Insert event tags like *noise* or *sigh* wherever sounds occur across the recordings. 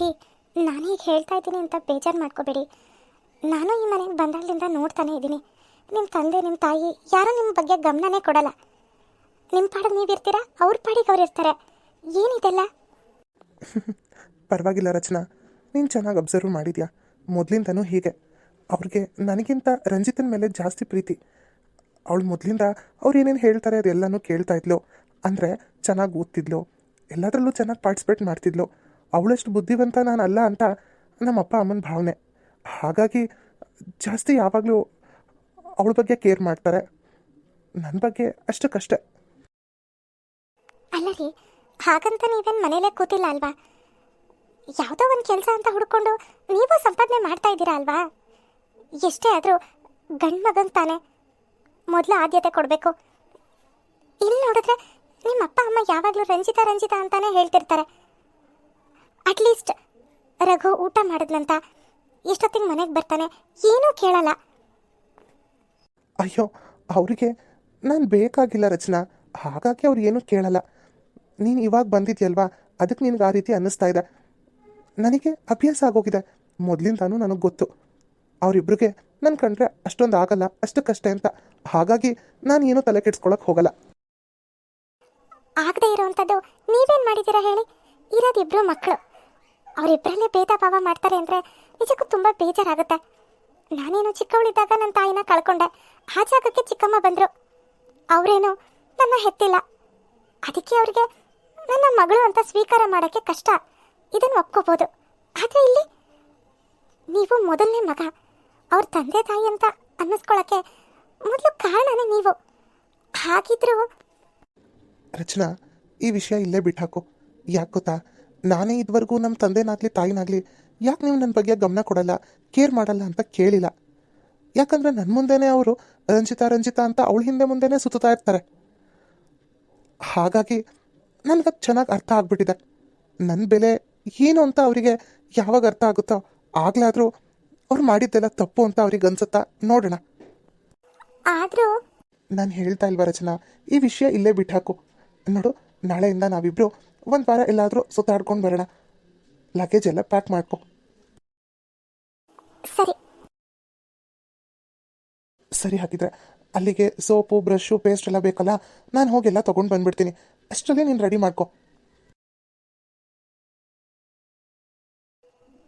ರೀ ನಾನೀಗ ಹೇಳ್ತಾ ಇದ್ದೀನಿ ಅಂತ ಬೇಜಾರು ಮಾಡ್ಕೋಬೇಡಿ. ನಾನು ಈ ಮನೆಗೆ ಬಂದಾಗಲಿಂದ ನೋಡ್ತಾನೆ ಇದ್ದೀನಿ. ನಿಮ್ಮ ತಂದೆ ನಿಮ್ಮ ತಾಯಿ ಯಾರೂ ನಿಮ್ಮ ಬಗ್ಗೆ ಗಮನನೇ ಕೊಡಲ್ಲ. ನಿಮ್ಮ ಪಾಡಿಗೆ ನೀವಿರ್ತೀರಾ? ಅವ್ರ ಪಾಡಿಗೆ ಅವ್ರು ಇರ್ತಾರೆ. ಏನಿದೆಲ್ಲ *laughs* ಪರವಾಗಿಲ್ಲ ರಚನಾ. ನೀನು ಚೆನ್ನಾಗಿ ಅಬ್ಸರ್ವ್ ಮಾಡಿದ್ಯಾ? ಮೊದಲಿಂದನೂ ಹೀಗೆ. ಅವ್ರಿಗೆ ನನಗಿಂತ ರಂಜಿತನ ಮೇಲೆ ಜಾಸ್ತಿ ಪ್ರೀತಿ. ಅವಳು ಮೊದಲಿಂದ ಅವ್ರು ಏನೇನು ಹೇಳ್ತಾರೆ ಅದೆಲ್ಲನೂ ಕೇಳ್ತಾ ಇದ್ಲು. ಅಂದರೆ ಚೆನ್ನಾಗಿ ಓದ್ತಿದ್ಲು. ಎಲ್ಲದರಲ್ಲೂ ಚೆನ್ನಾಗಿ ಪಾರ್ಟಿಸಿಪೇಟ್ ಮಾಡ್ತಿದ್ಲು. ಅವಳಷ್ಟು ಬುದ್ಧಿವಂತ ನಾನು ಅಲ್ಲ ಅಂತ ನಮ್ಮ ಅಪ್ಪ ಅಮ್ಮನ ಭಾವನೆ. ಹಾಗಾಗಿ ಜಾಸ್ತಿ ಯಾವಾಗಲೂ ಅವಳ ಬಗ್ಗೆ ಕೇರ್ ಮಾಡ್ತಾರೆ. ನನ್ನ ಬಗ್ಗೆ ಅಷ್ಟಕ್ಕಷ್ಟೇ. ಅಲ್ಲ ರೀ, ಹಾಗಂತ ನೀವೇನು ಮನೇಲೇ ಕೂತಿಲ್ಲ ಅಲ್ವಾ? ಯಾವುದೋ ಒಂದು ಕೆಲಸ ಅಂತ ಹುಡ್ಕೊಂಡು ನೀವು ಸಂಪಾದನೆ ಮಾಡ್ತಾ ಇದ್ದೀರಾ ಅಲ್ವಾ? ಎಷ್ಟೇ ಆದರೂ ಗಂಡ ಮಗನ್ ತಾನೆ ಮೊದಲು ಆದ್ಯತೆ ಕೊಡಬೇಕು. ಇಲ್ಲಿ ನೋಡಿದ್ರೆ ನಿಮ್ಮ ಅಪ್ಪ ಅಮ್ಮ ಯಾವಾಗಲೂ ರಂಜಿತಾ ರಂಜಿತಾ ಅಂತಾನೆ ಹೇಳ್ತಿರ್ತಾರೆ. ಅಟ್ಲೀಸ್ಟ್ ರಘು ಊಟ ಮಾಡಿದ್ನಂತ ಎಷ್ಟೊತ್ತಿಗೆ ಮನೆಗೆ ಬರ್ತಾನೆ. ಏನೂ ಕೇಳಲ್ಲ. ಅಯ್ಯೋ ಅವರಿಗೆ ನಾನು ಬೇಕಾಗಿಲ್ಲ ರಚನಾ. ಹಾಗಾಗಿ ಅವ್ರು ಏನೂ ಕೇಳಲ್ಲ. ನೀನು ಇವಾಗ ಬಂದಿದ್ಯಲ್ವಾ? ಅದಕ್ಕೆ ನಿನಗೆ ಆ ರೀತಿ ಅನ್ನಿಸ್ತಾ ಇದೆ. ನನಗೆ ಅಭ್ಯಾಸ ಆಗೋಗಿದೆ. ಮೊದಲಿಂದಾನು ನನಗೆ ಗೊತ್ತು. ಅವರಿಬ್ರಿಗೆ ನನ್ನ ಕಂಡ್ರೆ ಅಷ್ಟೊಂದು ಆಗಲ್ಲ ಅಷ್ಟಕ್ಕಷ್ಟೇ ಅಂತ. ಹಾಗಾಗಿ ನಾನು ಏನೂ ತಲೆ ಕೆಡ್ಸ್ಕೊಳಕ್ಕೆ ಹೋಗಲ್ಲ. ಆಗದೆ ಇರೋವಂಥದ್ದು ನೀವೇನು ಮಾಡಿದ್ದೀರಾ ಹೇಳಿ? ಇರೋದಿಬ್ರು ಮಕ್ಕಳು ಅವರಿಬ್ಬರಲ್ಲೇ ಭೇದ ಭಾವ ಮಾಡ್ತಾರೆ ಅಂದರೆ ನಿಜಕ್ಕೂ ತುಂಬ ಬೇಜಾರಾಗುತ್ತೆ. ನಾನೇನು ಚಿಕ್ಕವಳಿದ್ದಾಗ ನನ್ನ ತಾಯಿನ ಕಳ್ಕೊಂಡೆ. ಆ ಜಾಗಕ್ಕೆ ಚಿಕ್ಕಮ್ಮ ಬಂದರು. ಅವರೇನು, ನನ್ನ ಹೆತ್ತಿಲ್ಲ. ಅದಕ್ಕೆ ಅವ್ರಿಗೆ ನನ್ನ ಮಗಳು ಅಂತ ಸ್ವೀಕಾರ ಮಾಡೋಕ್ಕೆ ಕಷ್ಟ. ಇದನ್ನು ಒಪ್ಕೋಬೋದು. ಆದರೆ ಇಲ್ಲಿ ನೀವು ಮೊದಲನೇ ಮಗ. ಅವ್ರ ತಂದೆ ತಾಯಿ ಅಂತ ಅನ್ನಿಸ್ಕೊಳ್ಳೋಕ್ಕೆ ಮೊದಲು ಕಾರಣನೇ ನೀವು. ಹಾಗಿದ್ರೂ ರಚನಾ, ಈ ವಿಷಯ ಇಲ್ಲೇ ಬಿಟ್ಟಾಕು ಯಾಕೆ ಗೊತ್ತಾ? ನಾನೇ ಇದುವರೆಗೂ ನಮ್ಮ ತಂದೆನಾಗಲಿ ತಾಯಿನಾಗಲಿ ಯಾಕೆ ನೀವು ನನ್ನ ಬಗ್ಗೆ ಗಮನ ಕೊಡಲ್ಲ ಕೇರ್ ಮಾಡಲ್ಲ ಅಂತ ಕೇಳಿಲ್ಲ. ಯಾಕಂದರೆ ನನ್ನ ಮುಂದೆನೇ ಅವರು ರಂಜಿತಾ ರಂಜಿತಾ ಅಂತ ಅವಳ ಹಿಂದೆ ಮುಂದೆನೇ ಸುತ್ತಾ ಇರ್ತಾರೆ. ಹಾಗಾಗಿ ನನಗೆ ಚೆನ್ನಾಗಿ ಅರ್ಥ ಆಗ್ಬಿಟ್ಟಿದೆ. ನನ್ನ ಬೆಲೆ ಏನು ಅಂತ ಅವರಿಗೆ ಯಾವಾಗ ಅರ್ಥ ಆಗುತ್ತೋ ಆಗ್ಲಾದ್ರೂ ಅವ್ರು ಮಾಡಿದ್ದೆಲ್ಲ ತಪ್ಪು ಅಂತ ಅವ್ರಿಗೆ ಅನ್ಸುತ್ತಾ ನೋಡೋಣ. ಆದರೂ ನಾನು ಹೇಳ್ತಾ ಇಲ್ವಾ ರಚನಾ ಈ ವಿಷಯ ಇಲ್ಲೇ ಬಿಟ್ಟಾಕು ನೋಡು ನಾಳೆಯಿಂದ ನಾವಿಬ್ರು ಒಂದು ವಾರ ಎಲ್ಲಾದರೂ ಸುತ್ತಾಡ್ಕೊಂಡು ಬರೋಣ. ಲಗೇಜ್ ಎಲ್ಲ ಪ್ಯಾಕ್ ಮಾಡ್ಕೊ. ಸರಿ. ಸರಿ ಹಾಗಿದ್ರೆ ಅಲ್ಲಿಗೆ ಸೋಪು ಬ್ರಷು ಪೇಸ್ಟ್ ಎಲ್ಲ ಬೇಕಲ್ಲ ನಾನು ಹೋಗೆಲ್ಲ ತೊಗೊಂಡು ಬಂದ್ಬಿಡ್ತೀನಿ. ಅಷ್ಟರಲ್ಲಿ ನೀನು ರೆಡಿ ಮಾಡ್ಕೊ.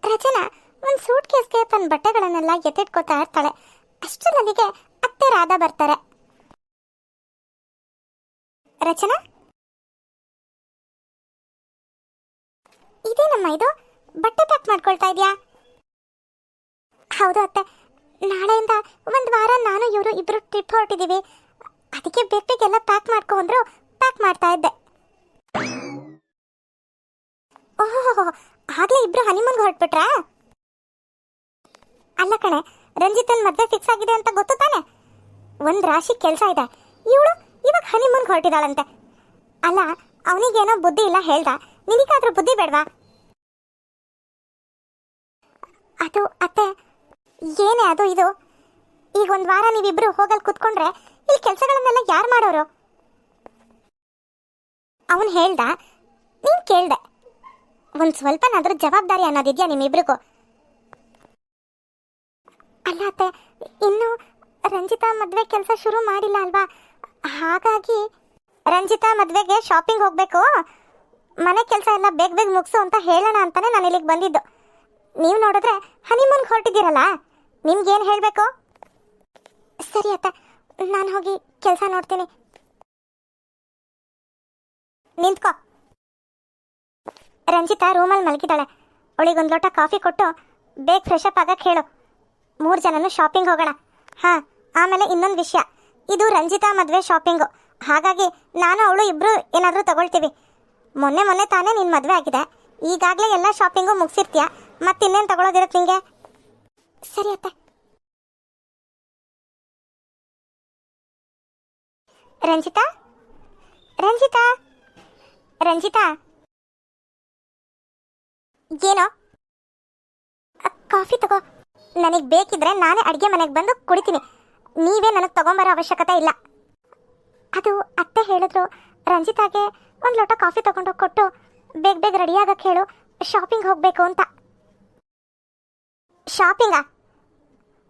ರಚನಾ ಒಂದು ಸೂಟ್ ಕೇಸ್ಗೆ ತನ್ನ ಬಟ್ಟೆಗಳನ್ನೆಲ್ಲ ಎತ್ತಿಟ್ಕೋತಾ ಇರ್ತಾಳೆ. ಅಷ್ಟರಲ್ಲಿಗೆ ಅತ್ತೆ ರಾಧ ಬರ್ತಾರೆ. ರಚನಾ? ಇದೇನಮ್ಮ ಇದು? ಬಟ್ಟೆ ಪ್ಯಾಕ್ ಮಾಡ್ಕೊಳ್ತಾ ಇದೆಯಾ? ಹೌದು ಅತ್ತೆ. ನಾಳೆಯಿಂದ ಒಂದು ವಾರ ನಾನು, ಇವರು ಇಬ್ರು ಟ್ರಿಪ್ ಹೊರಟಿದ್ದೀವಿ ಅದಕ್ಕೆ ಬೇಗ ಪ್ಯಾಕ್ ಮಾಡ್ಕೊ ಅಂದ್ರು ಪ್ಯಾಕ್ ಮಾಡ್ತಾ ಇದ್ದೆ. ಓಹೋ ಆಗ್ಲೇ ಇಬ್ರು ಹನಿಮೂನ್ಗೆ ಹೊರಟ್ಬಿಟ್ರಾ? ಅಲ್ಲ ಕಣೆ, ರಂಜಿತನ್ ಮದ್ವೆ ಫಿಕ್ಸ್ ಆಗಿದೆ ಅಂತ ಗೊತ್ತು ತಾನೆ? ಒಂದ್ ರಾಶಿ ಕೆಲಸ ಇದೆ. ಇವಳು ಇವಾಗ ಹನಿಮೂನ್ಗೆ ಹೊರಟಿದಾಳಂತೆ. ಅಲ್ಲ, ಅವನಿಗೇನೋ ಬುದ್ಧಿ ಇಲ್ಲ ಹೇಳ್ದ. ನಿನಗಾದ್ರೂ ಬುದ್ಧಿ ಬೇಡವಾ? ಅದು ಅತ್ತೆ, ಏನೇ ಅದು ಇದು? ಈಗ ಒಂದು ವಾರ ನೀವಿಬ್ರು ಹೋಗಲ್ ಕುತ್ಕೊಂಡ್ರೆ ಇಲ್ಲಿ ಕೆಲಸಗಳನ್ನೆಲ್ಲ ಯಾರು ಮಾಡೋರು? ಅವನು ಹೇಳ್ದ, ನೀನು ಕೇಳ್ದೆ. ಒಂದ್ ಸ್ವಲ್ಪನಾದರೂ ಜವಾಬ್ದಾರಿ ಅನ್ನೋದಿದ್ಯಾ ನಿಮ್ಮಿಬ್ರಿಗೂ? ಅಲ್ಲ ಅತ್ತೆ, ಇನ್ನು ರಂಜಿತಾ ಮದುವೆ ಕೆಲಸ ಶುರು ಮಾಡಿಲ್ಲ ಅಲ್ವಾ? ಹಾಗಾಗಿ ರಂಜಿತಾ ಮದುವೆಗೆ ಶಾಪಿಂಗ್ ಹೋಗ್ಬೇಕು? ಮನೆ ಕೆಲಸ ಎಲ್ಲ ಬೇಗ ಬೇಗ ಮುಗಿಸು ಅಂತ ಹೇಳೋಣ ಅಂತಾನೆ ನಾನು ಇಲ್ಲಿಗೆ ಬಂದಿದ್ದು. ನೀವು ನೋಡಿದ್ರೆ ಹನಿಮೂನ್ ಹೊರಟಿದ್ದೀರಲ್ಲ, ನಿಮ್ಗೇನು ಹೇಳಬೇಕು? ಸರಿ ಅತ್ತ, ನಾನು ಹೋಗಿ ಕೆಲಸ ನೋಡ್ತೀನಿ. ನಿಂತ್ಕೋ. ರಂಜಿತಾ ರೂಮಲ್ಲಿ ಮಲಗಿದ್ದಾಳೆ. ಅವಳಿಗೊಂದು ಲೋಟ ಕಾಫಿ ಕೊಟ್ಟು ಬೇಗ ಫ್ರೆಶ್ ಅಪ್ ಆಗಕ್ಕೆ ಹೇಳು. ಮೂರು ಜನನು ಶಾಪಿಂಗ್ ಹೋಗೋಣ. ಹಾಂ, ಆಮೇಲೆ ಇನ್ನೊಂದು ವಿಷಯ. ಇದು ರಂಜಿತಾ ಮದುವೆ ಶಾಪಿಂಗು ಹಾಗಾಗಿ ನಾನು ಅವಳು ಇಬ್ಬರು ಏನಾದರೂ ತಗೊಳ್ತೀವಿ. ಮೊನ್ನೆ ಮೊನ್ನೆ ತಾನೇ ನಿನ್ನ ಮದುವೆ ಆಗಿದೆ. ಈಗಾಗಲೇ ಎಲ್ಲ ಶಾಪಿಂಗು ಮುಗಿಸಿರ್ತೀಯ. ಮತ್ತಿನ್ನೇನು ತಗೊಳ್ಳೋದಿರುತ್ತೆ ನಿಂಗೆ? ಸರಿ ಅತ್ತ. ರಂಜಿತಾ? ರಂಜಿತಾ? ರಂಜಿತಾ? ಏನೋ? ಕಾಫಿ ತಗೋ. ನನಗೆ ಬೇಕಿದ್ರೆ ನಾನೇ ಅಡುಗೆ ಮನೆಗೆ ಬಂದು ಕುಡಿತೀನಿ. ನೀವೇ ನನಗೆ ತಗೊಂಬರೋ ಅವಶ್ಯಕತೆ ಇಲ್ಲ. ಅದು ಅತ್ತೆ ಹೇಳಿದ್ರು. ರಂಜಿತಾಗೆ ಒಂದು ಲೋಟ ಕಾಫಿ ತಗೊಂಡೋಗಿ ಕೊಟ್ಟು ಬೇಗ ಬೇಗ ರೆಡಿ ಆಗಕ್ಕೆ ಹೇಳು. ಶಾಪಿಂಗ್ ಹೋಗಬೇಕು ಅಂತ. ಶಾಪಿಂಗಾ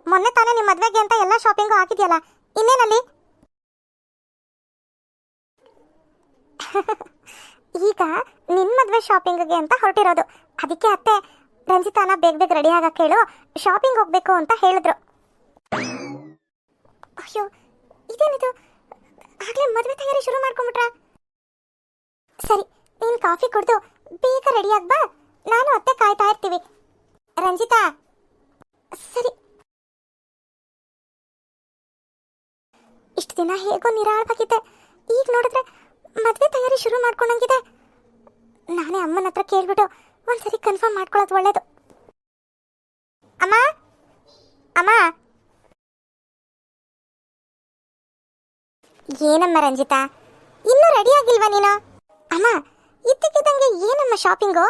ಮೊನ್ನೆ ತಾನೇ ನಿಮ್ಮ ಮದ್ವೆಗೆ ಅಂತ ಎಲ್ಲ ಶಾಪಿಂಗು ಹಾಕಿದ್ಯಲ್ಲ, ಇನ್ನೇನಲ್ಲಿ? *laughs* ಈಗ ನಿನ್ನ ಮದ್ವೆ ಶಾಪಿಂಗ್ಗೆ ಅಂತ ಹೊರಟಿರೋದು. ಅದಕ್ಕೆ ಅತ್ತೆ, ರಂಜಿತಾನ ಬೇಗ ಬೇಗ ರೆಡಿ ಆಗಕ್ಕೆ ಹೇಳು ಶಾಪಿಂಗ್ ಹೋಗ್ಬೇಕು ಅಂತ ಹೇಳಿದ್ರು. ಅಯ್ಯೋ, ಇದೇನಿದು? ಆಗ್ಲೇ ಮದ್ವೆ ತಯಾರಿ ಶುರು ಮಾಡ್ಕೊಂಬಿಟ್ರ? ಸರಿ, ನೀನ್ ಕಾಫಿ ಕುಡ್ದು ಬೇಗ ರೆಡಿ ಬಾ. ನಾನು ಅತ್ತೆ ಕಾಯ್ತಾ ಇರ್ತೀವಿ. ರಂಜಿತಾ! ಸರಿ. ಇಷ್ಟು ದಿನ ಹೇಗೋ ನಿರಾಳವಾಗಿದ್ದೆ. ಈಗ ನೋಡಿದ್ರೆ ಮದುವೆ ತಯಾರಿ ಶುರು ಮಾಡ್ಕೊಂಡಂಗಿದೆ. ನಾನೇ ಅಮ್ಮನ ಹತ್ರ ಕೇಳ್ಬಿಟ್ಟು ಒಂದ್ಸರಿ ಕನ್ಫರ್ಮ್ ಮಾಡ್ಕೊಳ್ಳೋದು ಒಳ್ಳೇದು. ಅಮ್ಮ? ಅಮ್ಮ? ಏನಮ್ಮ ರಂಜಿತಾ? ಇನ್ನೂ ರೆಡಿ ಆಗಿಲ್ವಾ ನೀನು? ಅಮ್ಮ ಇದ್ದಕ್ಕಿದ್ದಂಗೆ ಏನಮ್ಮ ಶಾಪಿಂಗು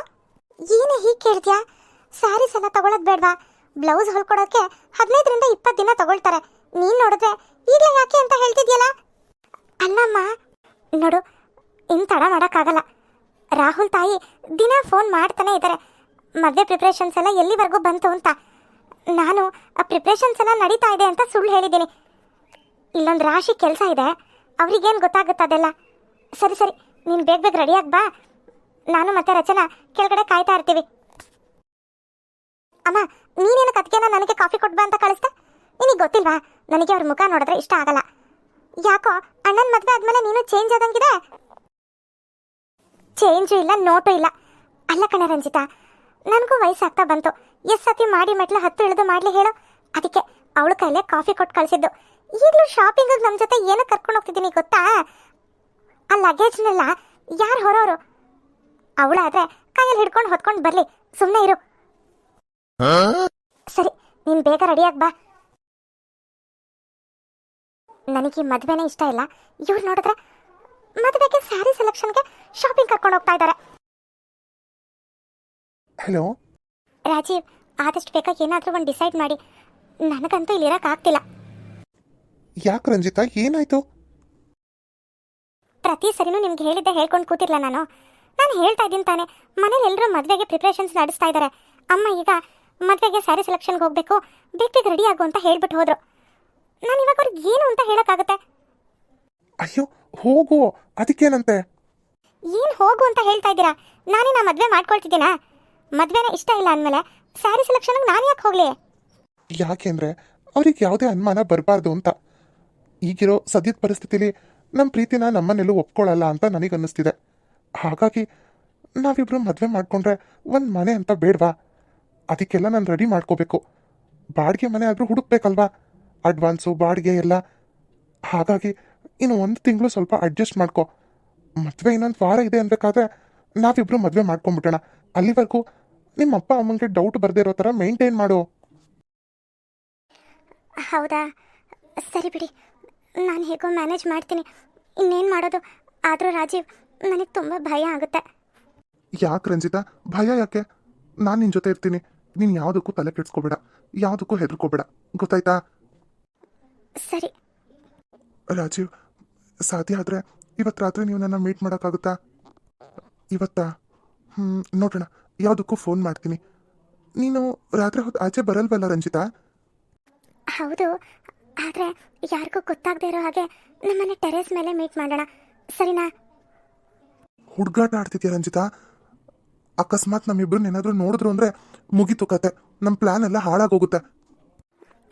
ಏನೇ ಹೀಗೆ ಕೇಳ್ತೀಯಾ? ಸ್ಯಾರೀಸ್ ಎಲ್ಲ ತಗೊಳ್ಳೋದು ಬೇಡವಾ? ಬ್ಲೌಸ್ ಹೊಲ್ಕೊಡೋಕೆ ಹದಿನೈದರಿಂದ ಇಪ್ಪತ್ತು ದಿನ ತಗೊಳ್ತಾರೆ. ನೀನು ನೋಡಿದ್ರೆ ಈಗಲೇ ಯಾಕೆ ಅಂತ ಹೇಳ್ತಿದ್ಯಲ್ಲ? ಅಲ್ಲಮ್ಮ, ನೋಡು ಇನ್ನು ತಡ ಮಾಡೋಕ್ಕಾಗಲ್ಲ. ರಾಹುಲ್ ತಾಯಿ ದಿನ ಫೋನ್ ಮಾಡ್ತಾನೆ ಇದ್ದಾರೆ ಮದುವೆ ಪ್ರಿಪ್ರೇಷನ್ಸ್ ಎಲ್ಲ ಎಲ್ಲಿವರೆಗೂ ಬಂತು ಅಂತ. ನಾನು ಆ ಪ್ರಿಪ್ರೇಷನ್ಸ್ ಎಲ್ಲ ನಡೀತಾ ಇದೆ ಅಂತ ಸುಳ್ಳು ಹೇಳಿದ್ದೀನಿ. ಇಲ್ಲೊಂದು ರಾಶಿ ಕೆಲಸ ಇದೆ. ಅವ್ರಿಗೇನು ಗೊತ್ತಾಗುತ್ತೆ ಅದೆಲ್ಲ? ಸರಿ ಸರಿ, ನೀನು ಬೇಗ ಬೇಗ ರೆಡಿಯಾಗಿ ಬಾ. ನಾನು ಮತ್ತೆ ರಚನಾ ಕೆಳಗಡೆ ಕಾಯ್ತಾ ಇರ್ತೀವಿ. ಅಮ್ಮ ನೀನೇನು ಕತ್ಕೆನ ನನಗೆ ಕಾಫಿ ಕೊಟ್ಬಾ ಅಂತ ಕಳಿಸ್ದೆ? ನಿನಗೆ ಗೊತ್ತಿಲ್ವಾ? ನನಗೆ ಅವ್ರ ಮುಖ ನೋಡಿದ್ರೆ ಇಷ್ಟ ಆಗಲ್ಲ. ಯಾಕೋ ಅಣ್ಣನ ಮದುವೆ ಆದ್ಮೇಲೆ ನೀನು ಚೇಂಜ್ ಆದಂಗಿದೆ? ಚೇಂಜು ಇಲ್ಲ, ನೋಟು ಇಲ್ಲ. ಅಲ್ಲ ಕಣ ರಂಜಿತಾ, ನನಗೂ ವಯಸ್ಸಾಗ್ತಾ ಬಂತು. ಎಸ್ ಸತಿ ಮಾಡಿ ಮೆಟ್ಲು ಹತ್ತು ಇಳಿದು ಮಾಡ್ಲಿ ಹೇಳು. ಅದಕ್ಕೆ ಅವಳು ಕೈಲೇ ಕಾಫಿ ಕೊಟ್ಟು ಕಳಿಸಿದ್ದು. ಈಗಲೂ ಶಾಪಿಂಗ್ ನಮ್ಮ ಜೊತೆ ಏನೋ ಕರ್ಕೊಂಡು ಹೋಗ್ತಿದ್ದೀನಿ, ಗೊತ್ತಾ? ಆ ಲಗೇಜ್ನೆಲ್ಲ ಯಾರು ಹೊರೋರು ಅವಳಾದ್ರೆ ಕೈಯಲ್ಲಿ ಹಿಡ್ಕೊಂಡು ಹೊತ್ಕೊಂಡು ಬರಲಿ. ಸುಮ್ಮನೆ ಇರು. ಸರಿ ನೀನ್ ಬೇಗ ರೆಡಿಯಾಗಿ ಬಾ. ನನಗೆ ಮದುವೆನೇ ಇಷ್ಟ ಇಲ್ಲ. ಇವ್ರು ನೋಡಿದ್ರೆ ಮದುವೆಗೆ ಸ್ಯಾರಿ ಸೆಲೆಕ್ಷನ್ಗೆ ಶಾಪಿಂಗ್ ಕರ್ಕೊಂಡು ಹೋಗ್ತಾ ಇದ್ದಾರೆ ಹಲೋ ರಾಜೀವ್ ಆದಷ್ಟು ಬೇಗ ಏನಾದರೂ ಒಂದು ಡಿಸೈಡ್ ಮಾಡಿ. ನನಗಂತೂ ಇಲ್ಲಿ ಆಗ್ತಿಲ್ಲ. ಯಾಕೆ ರಂಜಿತಾ ಏನಾಯ್ತು? ಪ್ರತಿ ಸರಿನೂ ನಿಮ್ಗೆ ಹೇಳಿದ್ದೆ ಹೇಳ್ಕೊಂಡು ಕೂತಿರ್ಲ ನಾನು. ನಾನು ಹೇಳ್ತಾ ಇದ್ದೀನಿ ತಾನೆ ಮನೇಲಿ ಎಲ್ಲರೂ ಮದುವೆಗೆ ಪ್ರಿಪ್ರೇಷನ್ಸ್ ನಡೆಸ್ತಾ ಇದ್ದಾರೆ ಅಮ್ಮ ಈಗ ಮದುವೆಗೆ ಸ್ಯಾರಿ ಸೆಲೆಕ್ಷನ್ಗೆ ಹೋಗಬೇಕು ಬೇಗ ಬೇಗ ರೆಡಿ ಆಗು ಅಂತ ಹೇಳ್ಬಿಟ್ಟು ಹೋದ್ರು. ನಾನು ಇವಾಗ ಅವ್ರಿಗೆ ಏನು ಅಂತ ಹೇಳೋಕ್ಕಾಗುತ್ತೆ? ಅಯ್ಯೋ ಹೋಗು ಅದಕ್ಕೇನಂತೆ? ಏನು ಹೋಗು ಅಂತ ಹೇಳ್ತಾ ಇದ್ದೀರಾ? ನಾನೇ ನಾ ಮದುವೆ ಮಾಡ್ಕೊಳ್ತಿದ್ದೀನಾ? ಮದುವೆನೇ ಇಷ್ಟ ಇಲ್ಲ ಅಂದಮೇಲೆ ಸ್ಯಾರಿ ಸೆಲೆಕ್ಷನ್ಗೆ ನಾನು ಯಾಕೆ ಹೋಗ್ಲಿ? ಯಾಕೆಂದ್ರೆ ಅವ್ರಿಗೆ ಯಾವುದೇ ಅನುಮಾನ ಬರಬಾರ್ದು ಅಂತ. ಈಗಿರೋ ಸದ್ಯದ ಪರಿಸ್ಥಿತಿಲಿ ನಮ್ಮ ಪ್ರೀತಿನ ನಮ್ಮನ್ನೆಲ್ಲೂ ಒಪ್ಕೊಳ್ಳಲ್ಲ ಅಂತ ನನಗೆ ಅನ್ನಿಸ್ತಿದೆ ಹಾಗಾಗಿ ನಾವಿಬ್ರು ಮದುವೆ ಮಾಡ್ಕೊಂಡ್ರೆ ಒಂದು ಮನೆ ಅಂತ ಬೇಡವಾ? ಅದಕ್ಕೆಲ್ಲ ನಾನು ರೆಡಿ ಮಾಡ್ಕೋಬೇಕು. ಬಾಡಿಗೆ ಮನೆ ಆದರೂ ಹುಡುಕ್ಬೇಕಲ್ವಾ? ಅಡ್ವಾನ್ಸು ಬಾಡಿಗೆ ಎಲ್ಲ. ಹಾಗಾಗಿ ಇನ್ನು ಒಂದು ತಿಂಗಳು ಸ್ವಲ್ಪ ಅಡ್ಜಸ್ಟ್ ಮಾಡ್ಕೊ. ಮದುವೆ ಇನ್ನೊಂದು ವಾರ ಇದೆ ಅನ್ಬೇಕಾದ್ರೆ ನಾವಿಬ್ರು ಮದುವೆ ಮಾಡ್ಕೊಂಬಿಟ್ಟೋಣ ಅಲ್ಲಿವರೆಗೂ ನಿಮ್ಮ ಅಪ್ಪ ಅಮ್ಮಂಗೆ ಡೌಟ್ ಬರದೇ ಇರೋ ಥರ ಮೇಂಟೈನ್ ಮಾಡು. ಹೌದಾ? ಸರಿ ಬಿಡಿ. ನಾನು ಹೇಗೋ ಮ್ಯಾನೇಜ್ ಮಾಡ್ತೀನಿ. ಇನ್ನೇನು ಮಾಡೋದು? ಆದರೂ ರಾಜೀವ್ ನನಗೆ ತುಂಬ ಭಯ ಆಗುತ್ತೆ. ಯಾಕೆ ರಂಜಿತಾ? ಭಯ ಯಾಕೆ? ನಾನು ನಿನ್ನ ಜೊತೆ ಇರ್ತೀನಿ. ನೀನು ಯಾವುದಕ್ಕೂ ತಲೆ ಕೆಡ್ಸ್ಕೋಬೇಡ ಯಾವುದಕ್ಕೂ ಹೆದರ್ಕೋಬೇಡ. ಗೊತ್ತಾಯ್ತಾ? ಸರಿ. ರಾಜೀವ್ ಸಾಧ್ಯ ಆದರೆ ಇವತ್ತು ರಾತ್ರಿ ನೀವು ನನ್ನ ಮೀಟ್ ಮಾಡೋಕ್ಕಾಗುತ್ತಾ? ಇವತ್ತಾ? ಹ್ಞೂ ನೋಡೋಣ. ಯಾವುದಕ್ಕೂ ಫೋನ್ ಮಾಡ್ತೀನಿ. ನೀನು ರಾತ್ರಿ ಹೊತ್ತು ಆಚೆ ಬರಲ್ವಲ್ಲ ರಂಜಿತಾ? ಹೌದು. ಆದರೆ ಯಾರಿಗೂ ಗೊತ್ತಾಗದೇ ಇರೋ ಹಾಗೆ ನಮ್ಮನೆ ಟೆರೇಸ್ ಮೇಲೆ ಮೀಟ್ ಮಾಡೋಣ. ಸರಿನಾ? ಹುಡುಗಾಟ ಆಡ್ತಿದ್ಯಾ ರಂಜಿತಾ? ಅಕಸ್ಮಾತ್ ನಮ್ಮಿಬ್ರು ಏನಾದರೂ ನೋಡಿದ್ರು ಅಂದರೆ ಮುಗೀತು ಕತೆ. ನಮ್ಮ ಪ್ಲ್ಯಾನ್ ಎಲ್ಲ ಹಾಳಾಗೋಗುತ್ತೆ.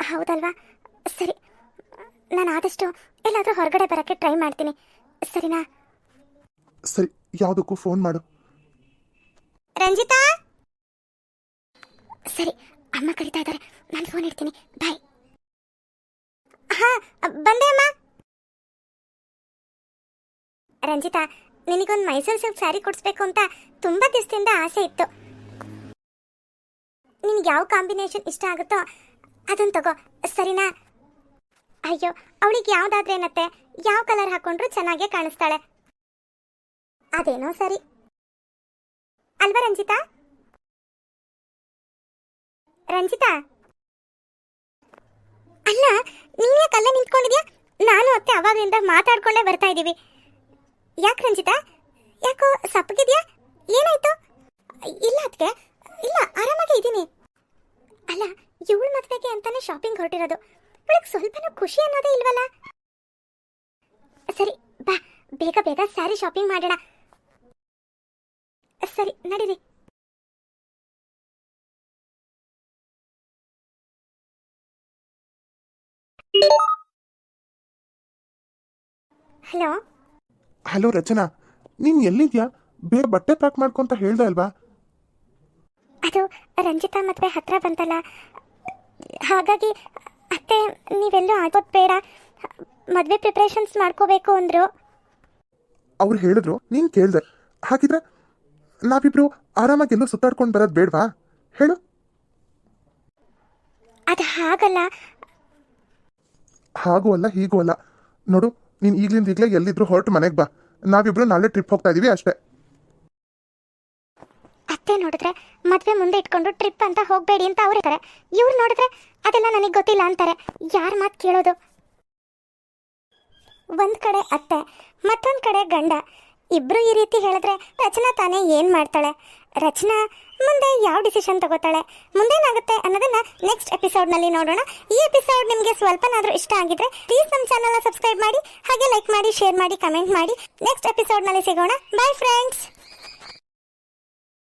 ಹೌದಲ್ವಾ? ಸರಿ. ನಾನು ಆದಷ್ಟು ಎಲ್ಲಾದರೂ ಹೊರಗಡೆ ಬರೋಕ್ಕೆ ಟ್ರೈ ಮಾಡ್ತೀನಿ. ಸರಿನಾ? ಸರಿ ಯಾವುದಕ್ಕೂ ಫೋನ್ ಮಾಡು. ರಂಜಿತಾ? ಸರಿ ಅಮ್ಮ ಕರಿತಾ ಇದ್ದಾರೆ. ನಾನು ಫೋನ್ ಇಡ್ತೀನಿ. ಬಾಯ್ ಹಾ ಬಂದೆ ಅಮ್ಮ. ರಂಜಿತಾ ನಿನಗೊಂದು ಮೈಸೂರು ಸಿಲ್ಕ್ ಸ್ಯಾರಿ ಕೊಡಿಸ್ಬೇಕು ಅಂತ ತುಂಬ ದಿವಸದಿಂದ ಆಸೆ ಇತ್ತು. ನಿನ್ಗೆ ಯಾವ ಕಾಂಬಿನೇಷನ್ ಇಷ್ಟ ಆಗುತ್ತೋ ಅದನ್ನು ತಗೋ. ಸರಿನಾ? ಅಯ್ಯೋ, ಅವಳಿಗೆ ಯಾವ್ದಾದ್ರೆ ಏನತ್ತೆ? ಯಾವ ಕಲರ್ ಹಾಕೊಂಡ್ರು ಚೆನ್ನಾಗೇ ಕಾಣಿಸ್ತಾಳೆ. ಅದೇನೋ ಸರಿ. ಅಲ್ವಾ ರಂಜಿತಾ? ರಂಜಿತಾ? ಅಲ್ಲ, ನೀನ್ ಯಾಕೆ ನಿಂತ್ಕೊಂಡಿದ್ಯಾ? ನಾನು ಅತ್ತೆ ಅವಾಗಿಂದ ಮಾತಾಡ್ಕೊಂಡೇ ಬರ್ತಾ ಇದ್ದೀವಿ ಯಾಕೆ ರಂಜಿತಾ? ಯಾಕೋ ಸಪ್ಪಗಿದ್ಯಾ? ಏನಾಯ್ತು? ಇಲ್ಲ ಅದಕ್ಕೆ ಇಲ್ಲ, ಆರಾಮಾಗಿ ಇದ್ದೀನಿ. ಅಲ್ಲ, ಇವಳ ಮದುವೆಗೆ ಅಂತಾನೆ ಶಾಪಿಂಗ್ ಹೊರಟಿರೋದು. ಇವಳಿಗೆ ಸ್ವಲ್ಪನೂ ಖುಷಿ ಅನ್ನೋದೇ ಇಲ್ವಲ್ಲ? ಸರಿ, ಬಾ, ಬೇಗ ಬೇಗ ಸ್ಯಾರಿ ಶಾಪಿಂಗ್ ಮಾಡೋಣ. ಸರಿ, ನಡೀರಿ. ಹಲೋ? ಹಲೋ ರಚನಾ, ನೀನ್ ಎಲ್ಲಿದ್ಯಾ? ಬೇಗ ಬಟ್ಟೆ ಪ್ಯಾಕ್ ಮಾಡ್ಕೊಂತ ಹೇಳ್ದೆ ಅಲ್ವಾ? ಅದು ರಂಜಿತಾ ಮದುವೆ ಹತ್ರ ಬಂತಲ್ಲ. ಹಾಗಾಗಿ ಅತ್ತೆ ನೀವೆಲ್ಲೂ ಆಗೋದು ಬೇಡ ಮದುವೆ ಪ್ರಿಪ್ರೇಷನ್ಸ್ ಮಾಡ್ಕೋಬೇಕು ಅಂದರು. ಅವ್ರು ಹೇಳಿದ್ರು ನೀನು ಕೇಳ್ದೆ. ಹಾಗಿದ್ರೆ ನಾವಿಬ್ರು ಆರಾಮಾಗಿ ಎಲ್ಲೂ ಸುತ್ತಾಡ್ಕೊಂಡು ಬರೋದು ಬೇಡವಾ? ಹೇಳು. ಅದು ಹಾಗಲ್ಲ. ಹಾಗೂ ಅಲ್ಲ ಹೀಗೂ ಅಲ್ಲ. ನೋಡು ನೀನು ಈಗಲಿಂದ ಈಗಲೇ ಎಲ್ಲಿದ್ರು ಹೊರಟು ಮನೆಗೆ ಬಾ. ನಾವಿಬ್ರು ನಾಳೆ ಟ್ರಿಪ್ ಹೋಗ್ತಾ ಇದ್ದೀವಿ ಅಷ್ಟೇ. ಅತ್ತೆ ನೋಡಿದ್ರೆ ಮದುವೆ ಮುಂದೆ ಇಟ್ಕೊಂಡು ಟ್ರಿಪ್ ಅಂತ ಹೋಗಬೇಡಿ ಅಂತ ಅವ್ರು ಇರ್ತಾರೆ. ಇವ್ರು ನೋಡಿದ್ರೆ ಅದೆಲ್ಲ ನನಗೆ ಗೊತ್ತಿಲ್ಲ ಅಂತಾರೆ. ಯಾರ ಮಾತು ಕೇಳೋದು? ಒಂದು ಕಡೆ ಅತ್ತೆ, ಮತ್ತೊಂದು ಕಡೆ ಗಂಡ. ಇಬ್ರು ಈ ರೀತಿ ಹೇಳಿದ್ರೆ ರಚನಾ ತಾನೇ ಏನು ಮಾಡ್ತಾಳೆ? ರಚನಾ ಮುಂದೆ ಯಾವ ಡಿಸಿಷನ್ ತಗೋತಾಳೆ? ಮುಂದೇನಾಗುತ್ತೆ ಅನ್ನೋದನ್ನ ನೆಕ್ಸ್ಟ್ ಎಪಿಸೋಡ್ನಲ್ಲಿ ನೋಡೋಣ. ಈ ಎಪಿಸೋಡ್ ನಿಮಗೆ ಸ್ವಲ್ಪನಾದರೂ ಇಷ್ಟ ಆಗಿದ್ರೆ ಪ್ಲೀಸ್ ನಮ್ಮ ಚಾನಲ್ನ ಸಬ್ಸ್ಕ್ರೈಬ್ ಮಾಡಿ, ಹಾಗೆ ಲೈಕ್ ಮಾಡಿ ಶೇರ್ ಮಾಡಿ ಕಮೆಂಟ್ ಮಾಡಿ. ನೆಕ್ಸ್ಟ್ ಎಪಿಸೋಡ್ನಲ್ಲಿ ಸಿಗೋಣ. Bye friends